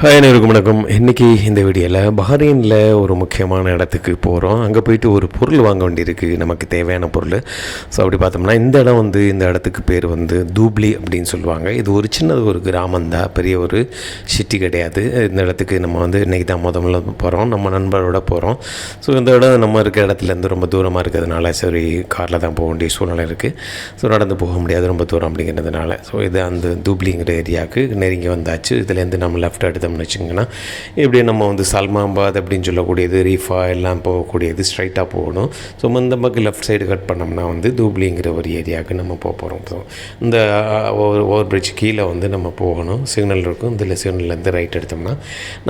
Hi அனைவருக்கும் வணக்கம். இன்றைக்கி இந்த வீடியோவில் பஹ்ரைனில் ஒரு முக்கியமான இடத்துக்கு போகிறோம் அங்கே போயிட்டு ஒரு பொருள் வாங்க வேண்டியிருக்கு. நமக்கு தேவையான பொருள். ஸோ அப்படி பார்த்தோம்னா இந்த இடம் வந்து இந்த இடத்துக்கு பேர் வந்து தூப்ளி அப்படின்னு சொல்லுவாங்க. இது ஒரு சின்னது ஒரு கிராமம் தான். பெரிய ஒரு சிட்டி கிடையாது. இந்த இடத்துக்கு நம்ம வந்து இன்றைக்கி தான் முத முதல்ல போகிறோம் நம்ம நண்பரோட போகிறோம் ஸோ இந்த இடம் நம்ம இருக்கிற இடத்துலேருந்து ரொம்ப தூரமாக இருக்கிறதுனால சரி காரில் தான் போக வேண்டிய சூழ்நிலை இருக்குது ஸோ நடந்து போக முடியாது. ரொம்ப தூரம் அப்படிங்கிறதுனால. ஸோ இது அந்த தூப்ளிங்கிற ஏரியாவுக்கு நெருங்கி வந்தாச்சு. இதுலேருந்து நம்ம லெஃப்ட் எடுத்தோம்னு வச்சுங்கன்னா இப்படி நம்ம வந்து சல்மாபாத் அப்படின்னு சொல்லக்கூடியது ரீஃபா எல்லாம் போகக்கூடியது ஸ்ட்ரைட்டாக போகணும். ஸோ இந்த பக்கம் லெஃப்ட் சைடு கட் பண்ணோம்னா வந்து தூப்ளிங்கிற ஒரு ஏரியாவுக்கு நம்ம போக போகிறோம் ஸோ இந்த ஓவர் ஓவர் பிரிட்ஜ் கீழே வந்து நம்ம போகணும். சிக்னல் இருக்கும். இதில் சிக்னல்லேருந்து ரைட் எடுத்தோம்னா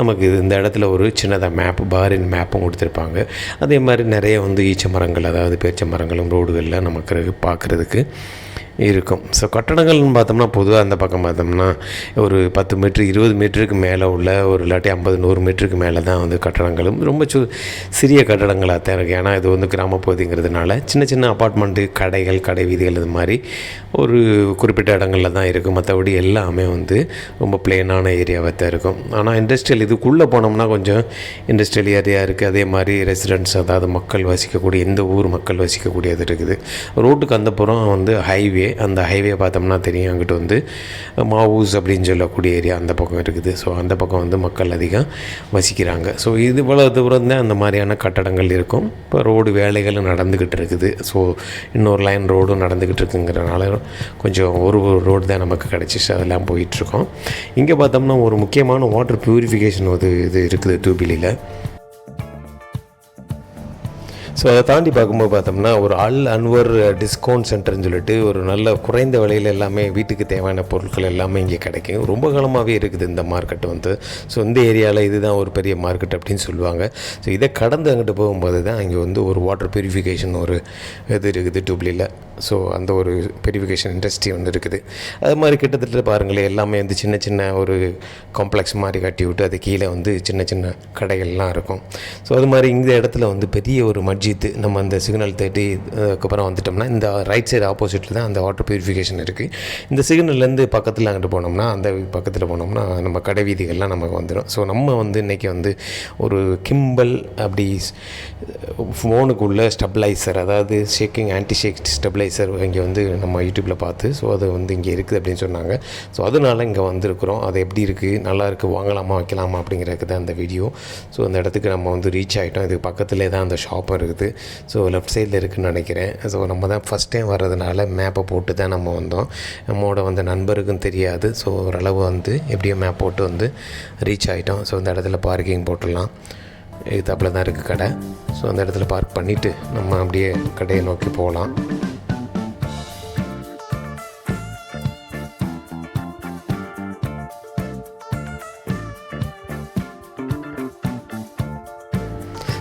நமக்கு இது இந்த இடத்துல ஒரு சின்னதாக மேப் பாரின் மேப்பும் கொடுத்துருப்பாங்க. அதே மாதிரி நிறைய வந்து ஈச்ச மரங்கள் அதாவது பேச்ச மரங்களும் ரோடுகளில் நமக்கு பார்க்குறதுக்கு இருக்கும். ஸோ கட்டடங்கள்னு பார்த்தோம்னா பொதுவாக அந்த பக்கம் பார்த்தோம்னா ஒரு பத்து மீட்ரு இருபது மீட்டருக்கு மேலே உள்ள ஒரு இல்லாட்டி ஐம்பது நூறு மீட்டருக்கு மேலே தான் வந்து கட்டடங்களும் ரொம்ப சு சிறிய கட்டடங்களாக தான் இருக்குது ஏன்னா இது வந்து கிராமப்பகுதிங்கிறதுனால சின்ன சின்ன அப்பார்ட்மெண்ட்டு கடைகள் கடை வீதிகள் இது மாதிரி ஒரு குறிப்பிட்ட இடங்களில் தான் இருக்கும் மற்றபடி எல்லாமே வந்து ரொம்ப பிளேனான ஏரியாவாக தான் இருக்கும். ஆனால் இண்டஸ்ட்ரியல் இதுக்குள்ளே போனோம்னா கொஞ்சம் இண்டஸ்ட்ரியல் ஏரியா இருக்குது அதே மாதிரி ரெசிடென்ட்ஸ் அதாவது மக்கள் வசிக்கக்கூடிய எந்த ஊர் மக்கள் வசிக்கக்கூடியது இருக்குது. ரோட்டுக்கு அந்த புறம் வந்து ஹைவே அந்த ஹைவே பார்த்தோம்னா தெரியும். அங்கிட்டு வந்து மாவூஸ் அப்படின்னு சொல்லக்கூடிய ஏரியா அந்த பக்கம் இருக்குது. ஸோ அந்த பக்கம் வந்து மக்கள் அதிகம் வசிக்கிறாங்க. ஸோ இது இவ்வளோ தூரம் தான் அந்த மாதிரியான கட்டடங்கள் இருக்கும். இப்போ ரோடு வேலைகளும் நடந்துக்கிட்டு இருக்குது. ஸோ இன்னொரு லைன் ரோடும் நடந்துக்கிட்டு இருக்குங்கிறனால கொஞ்சம் ஒரு ஒரு ரோடு தான் நமக்கு கிடச்சிச்சு. அதெல்லாம் போயிட்டுருக்கோம் இங்கே பார்த்தோம்னா ஒரு முக்கியமான வாட்டர் ப்யூரிஃபிகேஷன் ஒரு இது இருக்குது தூபிலியில் ஸோ அதை தாண்டி பார்க்கும்போது பார்த்தோம்னா ஒரு அல் அன்வர் டிஸ்கவுண்ட் சென்டர்னு சொல்லிட்டு ஒரு நல்ல குறைந்த விலையில் எல்லாமே வீட்டுக்கு தேவையான பொருட்கள் எல்லாமே இங்கே கிடைக்கும். ரொம்ப காலமாகவே இருக்குது இந்த மார்க்கெட் வந்து. ஸோ இந்த ஏரியாவில் இதுதான் ஒரு பெரிய மார்க்கெட் அப்படின்னு சொல்லுவாங்க. ஸோ இதை கடந்து அங்கிட்டு போகும்போது தான் இங்கே வந்து ஒரு வாட்டர் பியூரிஃபிகேஷன் ஒரு இது இருக்குது டூப்ளியில் ஸோ அந்த ஒரு பியூரிஃபிகேஷன் இண்டஸ்ட்ரி ஒன்று இருக்குது. அது மாதிரி கிட்டத்தட்ட பாருங்களேன் எல்லாமே வந்து சின்ன சின்ன ஒரு காம்ப்ளெக்ஸ் மாதிரி கட்டி விட்டு அது கீழே வந்து சின்ன சின்ன கடைகள்லாம் இருக்கும். ஸோ அது மாதிரி இந்த இடத்துல வந்து பெரிய ஒரு அஜித் நம்ம அந்த சிக்னல் தேட்டி அதுக்கப்புறம் வந்துட்டோம்னா இந்த ரைட் சைடு ஆப்போசிட்டில் தான் அந்த வாட்டர் ப்யூரிஃபிகேஷன் இருக்குது இந்த சிக்னல்லேருந்து பக்கத்தில் அங்கிட்டு போனோம்னா அந்த பக்கத்தில் போனோம்னா நம்ம கடை வீதிகள்லாம் நமக்கு வந்துடும் ஸோ நம்ம வந்து இன்றைக்கி வந்து ஒரு கிம்பல் அப்படி ஃபோனுக்குள்ள ஸ்டெபிளைசர் அதாவது ஷேக்கிங் ஆன்டி ஷேக் ஸ்டெபிளைசர் இங்கே வந்து நம்ம யூடியூப்பில் பார்த்து ஸோ அது வந்து இங்கே இருக்குது அப்படின்னு சொன்னாங்க. ஸோ அதனால இங்கே வந்திருக்கிறோம். அது எப்படி இருக்குது நல்லா இருக்குது வாங்கலாமா வைக்கலாமா அப்படிங்கிறதுக்கு தான் அந்த வீடியோ ஸோ அந்த இடத்துக்கு நம்ம வந்து ரீச் ஆகிட்டோம் இதுக்கு பக்கத்துலேயே தான் அந்த ஷாப்பும் இருக்குது. ஸோ லெஃப்ட் சைடில் இருக்குதுன்னு நினைக்கிறேன். ஸோ நம்ம தான் ஃபஸ்ட் டைம் வர்றதுனால மேப்பை போட்டு தான் நம்ம வந்தோம். நம்மோட வந்து நண்பருக்கும் தெரியாது. ஸோ ஓரளவு வந்து எப்படியோ மேப் போட்டு வந்து ரீச் ஆகிட்டோம் ஸோ இந்த இடத்துல பார்க்கிங் போட்டுடலாம். இதுதாப்பில் தான் இருக்குது கடை. ஸோ அந்த இடத்துல பார்க் பண்ணிவிட்டு நம்ம அப்படியே கடையை நோக்கி போகலாம்.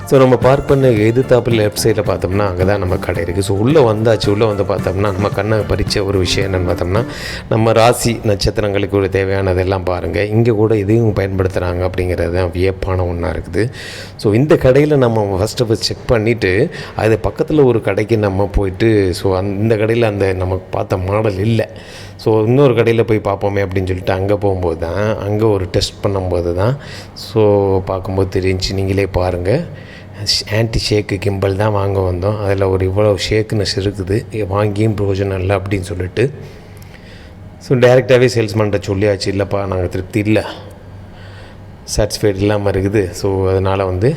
ஸோ நம்ம பார்க் பண்ண எதிர்த்தாப்பில் லெஃப்ட் சைடில் பார்த்தோம்னா அங்கே தான் நம்ம கடை இருக்குது ஸோ உள்ளே வந்தாச்சு உள்ளே வந்து பார்த்தோம்னா நம்ம கண்ணை பறித்த ஒரு விஷயம் என்னென்னு பார்த்தோம்னா நம்ம ராசி நட்சத்திரங்களுக்கு ஒரு தேவையானதெல்லாம் பாருங்கள் இங்கே கூட இதையும் பயன்படுத்துகிறாங்க அப்படிங்கிறது தான் வியப்பான ஒன்றா இருக்குது. ஸோ இந்த கடையில் நம்ம ஃபஸ்ட்டு ஃபஸ்ட் செக் பண்ணிவிட்டு அது பக்கத்தில் ஒரு கடைக்கு நம்ம போயிட்டு ஸோ அந்த இந்த கடையில் அந்த நமக்கு பார்த்த மாடல் இல்லை. ஸோ இன்னொரு கடையில் போய் பார்ப்போமே அப்படின்னு சொல்லிட்டு அங்கே போகும்போது தான் அங்கே ஒரு டெஸ்ட் பண்ணும்போது தான் ஸோ பார்க்கும்போது தெரிஞ்சு நீங்களே பாருங்கள் ஆன்டி ஷேக்கு கிம்பல் தான் வாங்க வந்தோம். அதில் ஒரு இவ்வளோ ஷேக்குனஸ் இருக்குது. வாங்கியும் ப்ரோஜனம் இல்லை அப்படின்னு சொல்லிட்டு ஸோ டைரெக்டாகவே சேல்ஸ்மேன்ட்ட சொல்லியாச்சு இல்லைப்பா நாங்கள் திருப்தி இல்லை. சாட்டிஸ்ஃபைட் இல்லாமல் இருக்குது. ஸோ அதனால் வந்து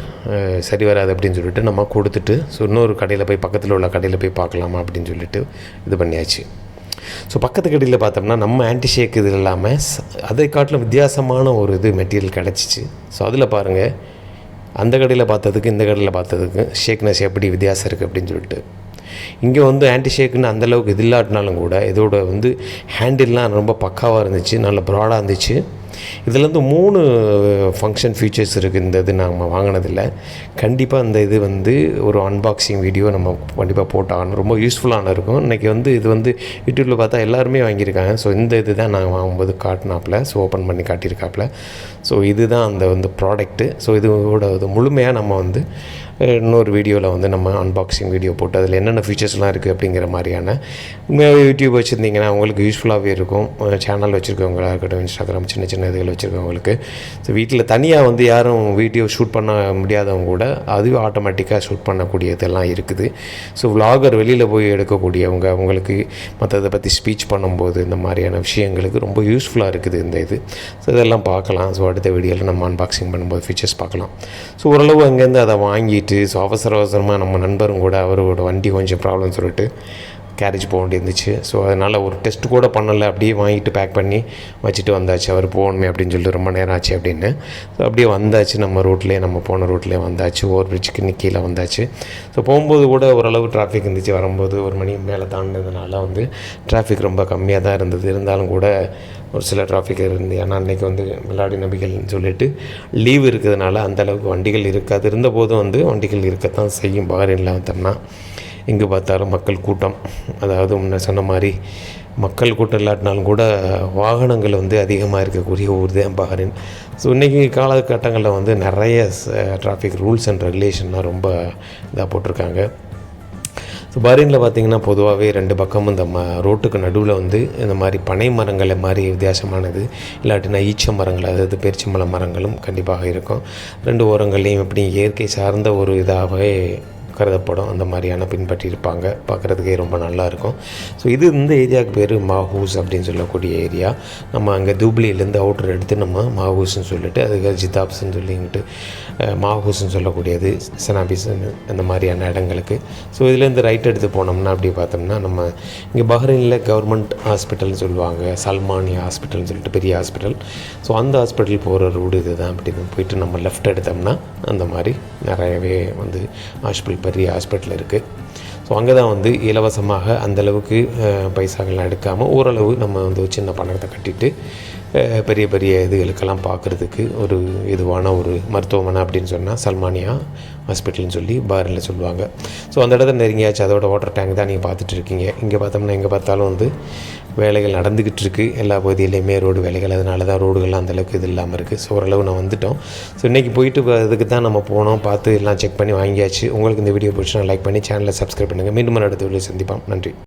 சரி வராது அப்படின்னு சொல்லிட்டு நம்ம கொடுத்துட்டு ஸோ இன்னொரு கடையில் போய் பக்கத்தில் உள்ள கடையில் போய் பார்க்கலாமா அப்படின்னு சொல்லிட்டு இது பண்ணியாச்சு. ஸோ பக்கத்து கடையில் பார்த்தோம்னா நம்ம ஆன்டி ஷேக் இது இல்லாமல் அதை காட்டிலும் வித்தியாசமான ஒரு இது மெட்டீரியல் கிடச்சிச்சு. ஸோ அதில் பாருங்கள் அந்த கடையில் பார்த்ததுக்கு இந்த கடையில் பார்த்ததுக்கு ஷேக்னஸ் எப்படி வித்தியாசம் இருக்குது அப்படின்னு சொல்லிட்டு. இங்கே வந்து ஆன்டி ஷேக்குன்னு அந்தளவுக்கு இது இல்லாட்டினாலும் கூட இதோட வந்து ஹேண்டில்லாம் ரொம்ப பக்காவாக இருந்துச்சு நல்ல ப்ராடாக இருந்துச்சு. இதுலேருந்து மூணு ஃபங்க்ஷன் ஃபீச்சர்ஸ் இருக்குது இந்த இது நம்ம வாங்கினதில் கண்டிப்பாக இந்த இது வந்து ஒரு அன்பாக்சிங் வீடியோ நம்ம கண்டிப்பாக போட்டாகணும். ரொம்ப யூஸ்ஃபுல்லான இருக்கும். இன்றைக்கி வந்து இது வந்து யூடியூப்பில் பார்த்தா எல்லாருமே வாங்கியிருக்காங்க. ஸோ இந்த இது தான் நாங்கள் வாங்கும்போது காட்டினாப்பில். ஸோ ஓப்பன் பண்ணி காட்டியிருக்காப்புல. ஸோ இதுதான் அந்த வந்து ப்ராடக்ட்டு ஸோ இதோட இது முழுமையாக நம்ம வந்து இன்னொரு வீடியோவில் வந்து நம்ம அன்பாக்சிங் வீடியோ போட்டு அதில் என்னென்ன ஃபீச்சர்ஸ்லாம் இருக்குது அப்படிங்கிற மாதிரியான யூடியூப் வச்சுருந்தீங்கன்னா உங்களுக்கு யூஸ்ஃபுல்லாகவே இருக்கும். சேனல் வச்சுருக்கவங்களாக இருக்கட்டும் இன்ஸ்டாகிராம் சின்ன சின்ன இதுகள் வச்சுருக்கவங்களுக்கு ஸோ வீட்டில் தனியாக வந்து யாரும் வீடியோ ஷூட் பண்ண முடியாதவங்க கூட அதுவும் ஆட்டோமேட்டிக்காக ஷூட் பண்ணக்கூடியதெல்லாம் இருக்குது. ஸோ விலாகர் வெளியில் போய் எடுக்கக்கூடியவங்க அவங்களுக்கு மற்றதை பற்றி ஸ்பீச் பண்ணும்போது இந்த மாதிரியான விஷயங்களுக்கு ரொம்ப யூஸ்ஃபுல்லாக இருக்குது இந்த இது. ஸோ இதெல்லாம் பார்க்கலாம். ஸோ அடுத்த வீடியோவில் நம்ம அன்பாக்சிங் பண்ணும்போது ஃபீச்சர்ஸ் பார்க்கலாம். ஸோ ஓரளவு அங்கேருந்து அதை வாங்கிட்டு ஸோ அவசர அவசரமாக நம்ம நண்பரும் கூட அவரோட வண்டி கொஞ்சம் ப்ராப்ளம் சொல்லிட்டு கேரேஜ் போக வேண்டியிருந்துச்சு. ஸோ அதனால் ஒரு டெஸ்ட் கூட பண்ணலை. அப்படியே வாங்கிட்டு பேக் பண்ணி வச்சுட்டு வந்தாச்சு. அவர் போகணுமே அப்படின்னு சொல்லிட்டு ரொம்ப நேரம் ஆச்சு அப்படின்னு. ஸோ அப்படியே வந்தாச்சு. நம்ம ரோட்லேயே நம்ம போன ரோட்லேயே வந்தாச்சு. ஓவர் பிரிட்ஜுக்கு கீழே வந்தாச்சு. ஸோ போகும்போது கூட ஓரளவு டிராஃபிக் இருந்துச்சு. வரும்போது ஒரு மணி மேலே தாண்டினதுனால வந்து டிராஃபிக் ரொம்ப கம்மியாக தான் இருந்தது. இருந்தாலும் கூட ஒரு சில டிராஃபிக் இருந்து ஏன்னா அன்றைக்கி வந்து மிலாடி நபிகள்னு சொல்லிட்டு லீவ் இருக்கிறதுனால அந்த அளவுக்கு வண்டிகள் இருக்காது. இருந்தபோதும் வந்து வண்டிகள் இருக்கத்தான் செய்யும். பஹ்ரைனில் வந்தோம்னா எங்கே பார்த்தாலும் மக்கள் கூட்டம். அதாவது முன்ன சொன்ன மாதிரி மக்கள் கூட்டம் இல்லாட்டினாலும் கூட வாகனங்கள் வந்து அதிகமாக இருக்கக்கூடிய ஊர் தான் பஹ்ரைன். ஸோ இன்றைக்கி காலகட்டங்களில் வந்து நிறைய டிராஃபிக் ரூல்ஸ் அண்ட் ரெகுலேஷன்லாம் ரொம்ப இதாக போட்டிருக்காங்க. ஸோ பஹ்ரைனில் பார்த்திங்கன்னா பொதுவாகவே ரெண்டு பக்கமும் இந்த ம ரோட்டுக்கு நடுவில் வந்து இந்த மாதிரி பனை மரங்களை மாதிரி வித்தியாசமானது. இல்லாட்டினா ஈச்ச மரங்கள் அதாவது பேரிச்சம்பழ மரங்களும் கண்டிப்பாக இருக்கும். ரெண்டு ஓரங்கள்லேயும் எப்படி இயற்கை சார்ந்த ஒரு இதாகவே கருதப்படும். அந்த மாதிரியான பின்பற்றியிருப்பாங்க. பார்க்குறதுக்கே ரொம்ப நல்லாயிருக்கும். ஸோ இது இந்த ஏரியாவுக்கு பேர் மாஹூஸ் அப்படின்னு சொல்லக்கூடிய ஏரியா. நம்ம அங்கே தூப்ளியிலேருந்து அவுட்டர் எடுத்து நம்ம மாஹூஸ்னு சொல்லிட்டு அதுக்கு ஜிதாப்ஸ்ன்னு சொல்லிங்கிட்டு மாஹூஸ்ன்னு மாஹூஸ்னு சொல்லக்கூடியது சனாபிஸ்ன்னு அந்த மாதிரியான இடங்களுக்கு. ஸோ இதுலேருந்து ரைட் எடுத்து போனோம்னா அப்படி பார்த்தோம்னா நம்ம இங்கே பஹ்ரைனில் கவர்மெண்ட் ஹாஸ்பிட்டல்னு சொல்லுவாங்க. சல்மானி ஹாஸ்பிட்டல்னு சொல்லிட்டு பெரிய ஹாஸ்பிட்டல். ஸோ அந்த ஹாஸ்பிட்டல் போகிற ரோடு இதுதான். அப்படின்னு போயிட்டு நம்ம லெஃப்ட் எடுத்தோம்னா அந்த மாதிரி நிறையவே வந்து ஹாஸ்பிட்டல் பெரிய ஹாஸ்பிட்டல் இருக்குது ஸோ அங்கே தான் வந்து இலவசமாக அந்தளவுக்கு பைசாக்கள்லாம் எடுக்காமல் ஓரளவு நம்ம வந்து சின்ன பணத்தை கட்டிட்டு பெரிய பெரிய இதுகளுக்கெல்லாம் பார்க்குறதுக்கு ஒரு இதுவான ஒரு மருத்துவமனை அப்படின்னு சொன்னால் சல்மானியா ஹாஸ்பிட்டல்னு சொல்லி பாரில் சொல்லுவாங்க. ஸோ அந்த இடத்துல நெருங்கியாச்சு. அதோட வாட்டர் டேங்க் தான் நீங்கள் பார்த்துட்டு இருக்கீங்க. இங்கே பார்த்தோம்னா எங்கே பார்த்தாலும் வந்து வேலைகள் நடந்துக்கிட்டு இருக்குது எல்லா பகுதியிலையுமே ரோடு வேலைகள். அதனால தான் ரோடுகள்லாம் அந்தளவுக்கு இது இல்லாமல் இருக்குது ஸோ ஓரளவு நான் வந்துட்டோம். ஸோ இன்றைக்கி போயிட்டு அதுக்கு தான் நம்ம போனோம். பார்த்து எல்லாம் செக் பண்ணி வாங்கியாச்சு. உங்களுக்கு இந்த வீடியோ பிடிச்சா லைக் பண்ணி சேனலை சப்ஸ்கிரைப் பண்ணுங்கள் மீண்டும் அடுத்த வீடியோ சந்திப்போம். நன்றி.